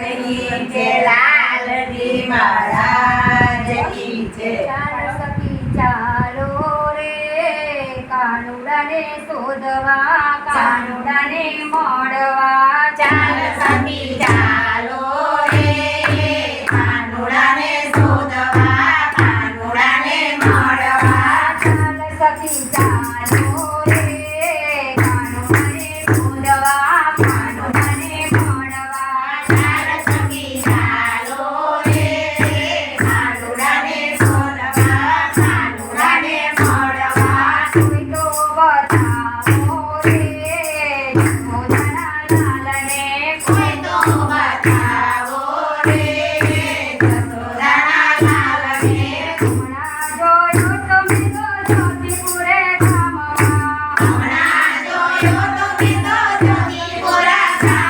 કી કાનુડાને શોધવા ચાલ સતી ચાલો રે કાનુડાને શોધવા કાનુડાને મોડવા. ચાલ સતી mi corazón.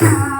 Boom.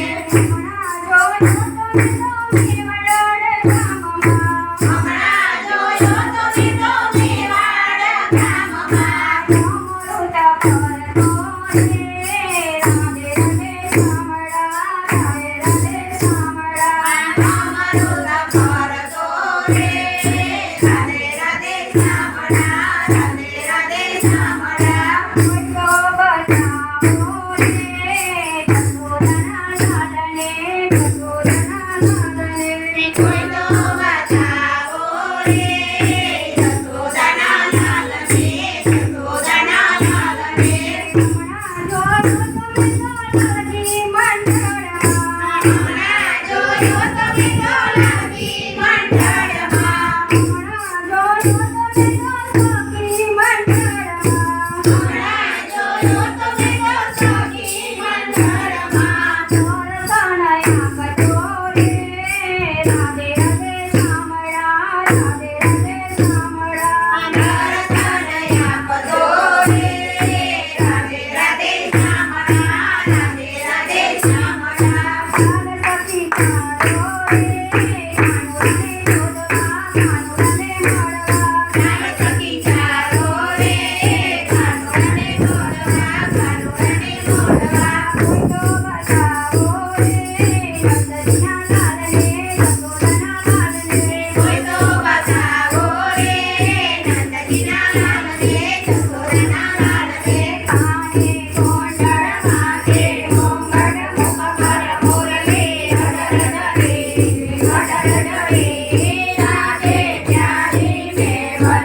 namorar. Ay, You.